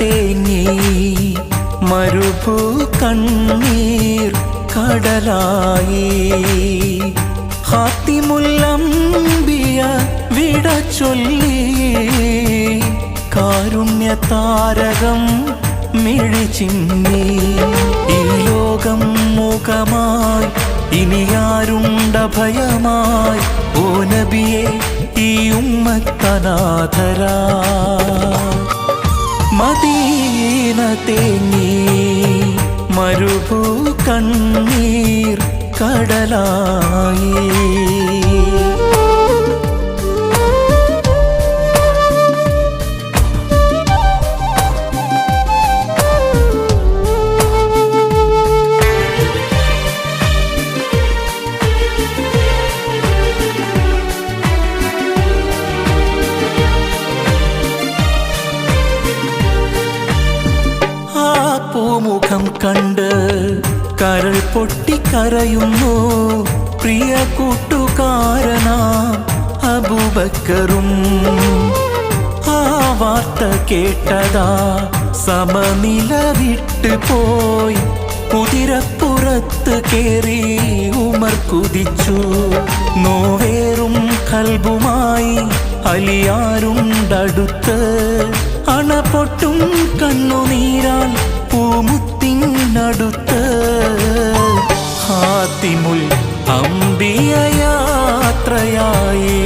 തേങ്ങി മരുഭൂ കണ്ണീർ കടലായി. ഹാത്തിമുല്ലംബിയ വിട ചൊല്ലി. കാരുണ്യ താരകം മിഴിച്ചിന്നി ഈ ലോകം മുഖമായി ഇനിയാരുണ്ട ഭയമായി ഓ നബിയെ ഈ ഉമ്മത്തനാഥരാ മദീന തേങ്ങി മരുഭൂ കണ്ണീർ കടലായി. കണ്ട് കരൾ പൊട്ടിക്കരയുന്നു. പ്രിയ കൂട്ടുകാരന അബൂബക്കറും. ആ വാർത്ത കേട്ടതാ സമനില വിട്ട് പോയി. കുതിരപ്പുറത്ത് കേറി ഉമർ കുതിച്ചു. നോവേറും കൽബുമായി അലിയാരുണ്ടടുത്ത്. അണപൊട്ടും കണ്ണുനീരാൽ പൂമുത്തിനടുത്ത് ഹാത്തിമുൽ അമ്പിയ യാത്രയായി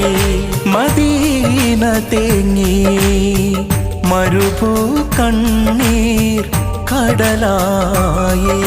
മദീന തേങ്ങി മരുഭൂ കണ്ണീർ കടലായി.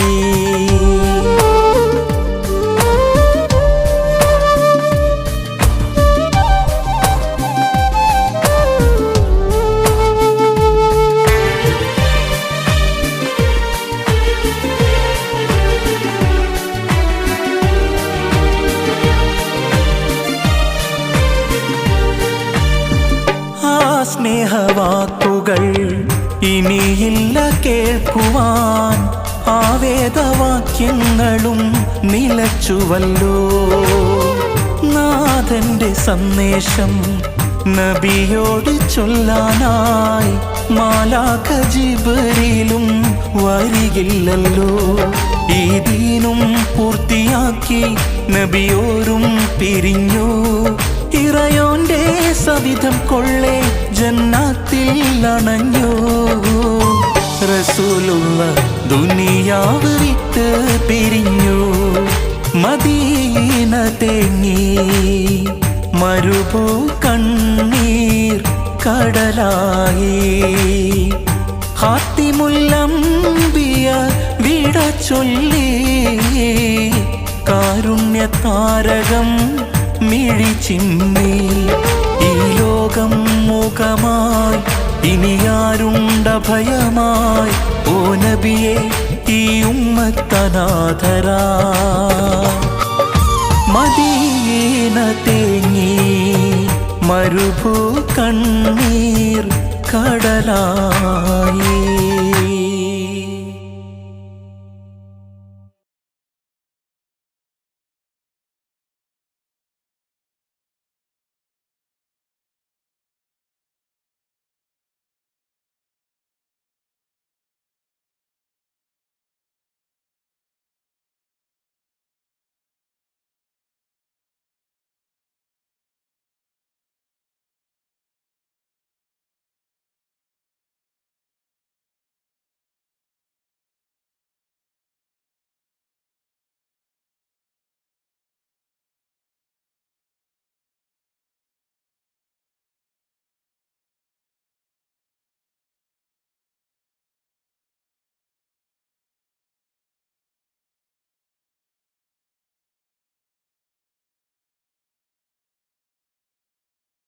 സ്നേഹവാക്കുകൾ ഇനിയില്ല കേൾക്കുവാൻ ആവേദവാക്യങ്ങളും വേദവാക്യങ്ങളും നിലച്ചുവല്ലോ. നാഥന്റെ സന്ദേശം നബിയോട് ചൊല്ലാനായി മാലാഖ ജിബറിലും വരികില്ലല്ലോ. ഈ ദീനും പൂർത്തിയാക്കി നബിയോരും പിരിഞ്ഞു. സവിധം കൊള്ളെ ജന്നാത്തിൽ അണഞ്ഞു. റസൂലുള്ള ദുനിയാവ് വിട്ട് പിരിഞ്ഞു. മദീന തേങ്ങി. മരുഭൂ കണ്ണീർ കടലായി. ഹാത്തിമുല്ലംബിയ വിട ചൊല്ലി. കാരുണ്യ താരകം മിഴി ഈ ലോകം മുഖമായി ഇനിയാരുണ്ട ഭയമായി ഓ നബിയെ ഈ ഉമ്മത്തനാഥരാ. മദീന തേങ്ങി മരുഭൂ കണ്ണീർ കടലായി.